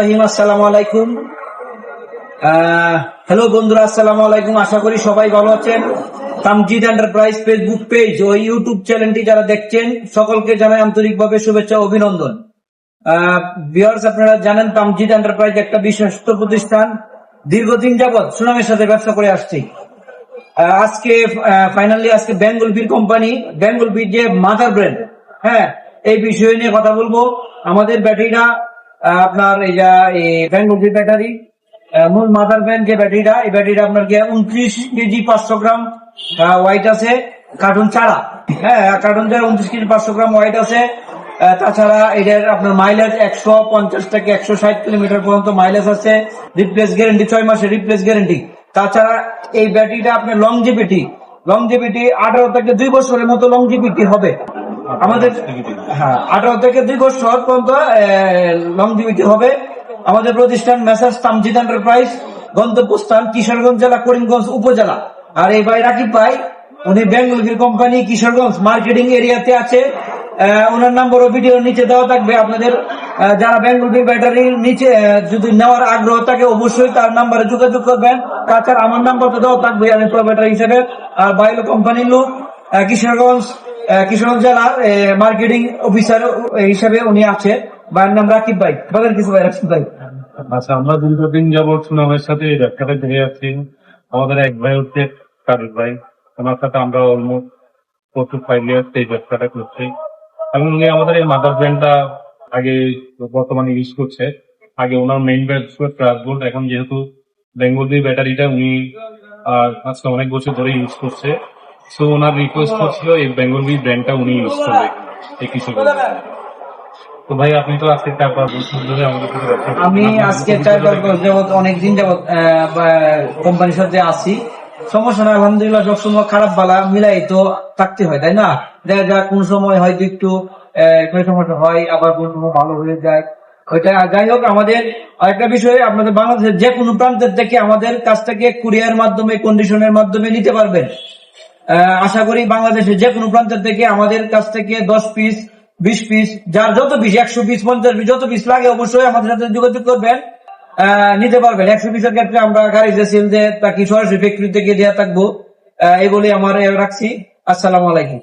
রহিম, আসসালামু আলাইকুম। হ্যালো আলাইকুম। আশা করি সবাই ভালো আছেন। পেজ ইউটিউব চ্যানেলটি যারা দেখছেন, সকলকে জানাই আন্তরিকভাবে শুভেচ্ছা অভিনন্দন। আপনারা জানেন তামজিদ এন্টারপ্রাইজ একটা বিশ্বস্ত প্রতিষ্ঠান। দীর্ঘদিন যাবৎ সুনামের সাথে ব্যবসা করে আসছি। আজকে ফাইনালি আজকে বেঙ্গল বীর কোম্পানি বেঙ্গল বীর যে মাদার ব্র্যান্ড হ্যাঁ এই বিষয় নিয়ে কথা বলব। আমাদের ব্যাটারিটা আপনার এই যা বেঙ্গল বীর ব্যাটারি মূল মাদার ব্র্যান্ড যে ব্যাটারিটা, এই ব্যাটারিটা আপনার কি উনত্রিশ কেজি পাঁচশো গ্রাম ওয়াইট আছে কার্টুন ছাড়া। হ্যাঁ কার্টুন চারা উনত্রিশ কেজি পাঁচশো গ্রাম হোয়াইট আছে। তাছাড়া এটার আপনার মাইলেজ একশো পঞ্চাশ থেকে একশো ষাট কিলোমিটার পর্যন্ত মাইলেজ আছে। রিপ্লেস গ্যারেন্টি ছয় মাসের রিপ্লেস গ্যারেন্টি তাছাড়া এই ব্যাটারিটা আপনার লংজিভিটি লংজিভিটি আঠারো থেকে দুই বছরের মতো লংজিভিটি হবে। আমাদের হ্যাঁ আঠারো থেকে দুই বছর পর্যন্ত লংজিভিটি হবে। আমাদের প্রতিষ্ঠান মেসার্স তামজিদ এন্টারপ্রাইজ গন্তব্যস্থান কিশোরগঞ্জ জেলা করিমগঞ্জ উপজেলা। আর এই ভাই রাকিব ভাই উনি বেঙ্গলগির কোম্পানি কিশোরগঞ্জ মার্কেটিং এরিয়াতে আছে। ওনার নাম্বারও ভিডিওর নিচে দেওয়া থাকবে। আপনাদের যারা বেঙ্গলগির ব্যাটারির নিচে যদি নেওয়ার আগ্রহ থাকে অবশ্যই তার নাম্বারে যোগাযোগ করবেন। তাছাড়া আমার নাম্বার তো দেওয়া থাকবে আমি প্রো ব্যাটারি হিসেবে। আর বাইলো কোম্পানির লোক কিশোরগঞ্জ কিশোরগঞ্জ জেলার মার্কেটিং অফিসার হিসেবে উনি আছে ভাইয়ের নাম রাকিব ভাই। বলেন কিছু ভাই, রাকিব ভাই? আচ্ছা আমরা দীর্ঘদিন যাবৎ সুনামের সাথে এই ব্যবসাটা ধরে যাচ্ছি আমাদের এক ভাই হচ্ছে কারুর ভাই। ওনার সাথে আমরা অলমোস্ট প্রচুর ফাইভ ইয়ার্স এই ব্যবসাটা করছি। এবং উনি আমাদের এই মাদার ব্র্যান্ডটা আগে বর্তমানে ইউজ করছে। আগে ওনার মেইন ছিল ট্রান্সবোল্ট এখন যেহেতু বেঙ্গলি ব্যাটারিটা উনি আজকে অনেক বছর ধরে ইউজ করছে। সো ওনার রিকোয়েস্ট করছিল এই বেঙ্গলি ব্র্যান্ডটা উনি ইউজ করবে। এই কিছু তো ভাই আপনি তো আজকে চার পাঁচ বছর ধরে আমাদের। আমি আজকে সাথে চার পাঁচ কীভাবে বছর যাবৎ অনেকদিন যাবৎ কোম্পানির সাথে আছি সমস্যা না আলহামদুলিল্লাহ সবসময় খারাপ বালা মিলাই তো থাকতে হয় তাই না? দেখা যাক কোন সময় হয়তো একটু সমস্যা হয় আবার কোন সময় ভালো হয়ে যায়। ওইটা যাই হোক আমাদের আরেকটা বিষয় আপনাদের বাংলাদেশের যে কোনো প্রান্তের থেকে আমাদের কাজটাকে কুরিয়ার মাধ্যমে কন্ডিশনের মাধ্যমে নিতে পারবেন। আশা করি বাংলাদেশের যে কোনো প্রান্তের থেকে আমাদের কাছ থেকে দশ পিস বিশ পিস যার যত পিস একশো পিস পঞ্চাশ পিস যত পিস লাগে অবশ্যই আমাদের সাথে যোগাযোগ করবেন। নিতে পারবেন। একশো পিসের ক্ষেত্রে আমরা গাড়িতে সিল দিয়ে তাকে সরাসরি ফ্যাক্টরি থেকে দেওয়া থাকব এগুলি আমার রাখছি। আসসালাম আলাইকুম।